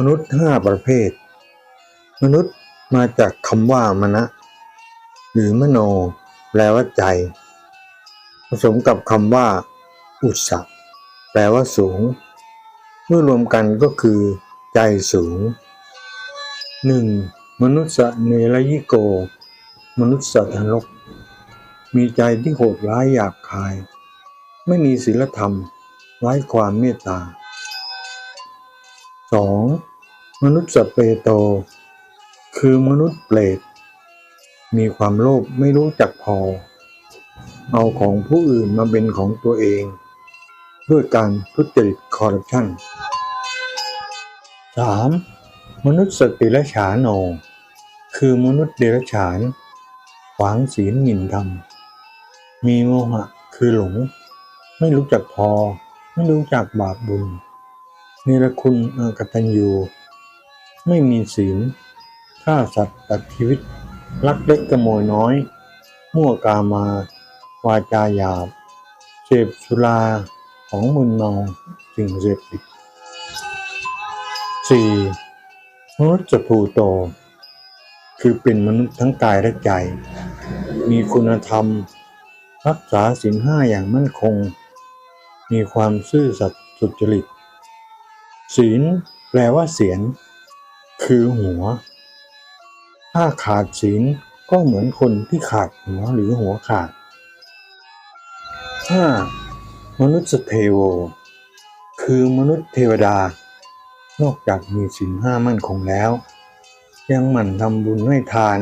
มนุษย์ห้าประเภท มนุษย์มาจากคำว่ามณะหรือมโน แปลว่าใจ ผสมกับคำว่า อุตสะแปลว่าสูง เมื่อรวมกันก็คือ ใจสูง 1. มนุษย์เนรยิโก มนุษย์ทนรกมีใจที่โหดร้ายหยาบคาย ไม่มีศีลธรรมไร้ความเมตตา 2. มนุษย์สเปโต คือมนุษย์เปรตมีความโลภไม่รู้จักพอ เอาของผู้อื่นมาเป็นของตัวเอง ด้วยการทุจริตคอร์รัปชัน 3. มนุษย์สติรฉานโน คือมนุษย์เดรัจฉาน ขวางศีลหมิ่นธรรม มีโมหะคือหลง ไม่รู้จักพอ ไม่รู้จักบาปบุญ เนรคุณอากตัญญูไม่มีศีลฆ่าสัตว์ตัดชีวิต ลักเล็กขโมยน้อย มั่วกามาวาจาหยาบ เสพสุราของมึนเมาสิ่งเสพติด 4. มนุษย์ภูโต คือเป็นมนุษย์ทั้งกายและใจ มีคุณธรรม รักษาศีลห้าอย่างมั่นคง มีความซื่อสัตย์สุจริต ศีลแปลว่าเสียน คือหัว ถ้าขาดศีลก็เหมือนคนที่ขาดหัวหรือหัวขาด 5. มนุษย์เทโว คือมนุษย์เทวดา นอกจากมีศีลห้ามั่นคงแล้ว ยังหมั่นทำบุญให้ทาน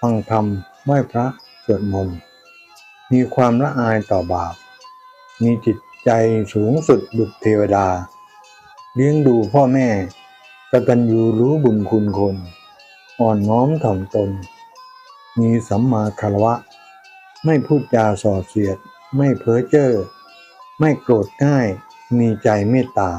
ฟังธรรมไหว้พระสวดมนต์มีความละอายต่อบาป มีจิตใจสูงสุดดุจเทวดา เลี้ยงดูพ่อแม่กตัญญูรู้บุญคุณคน อ่อนน้อมถ่อมตน มีสัมมาคารวะ ไม่พูดจาส่อเสียด ไม่เพ้อเจ้อ ไม่โกรธง่าย มีใจเมตตา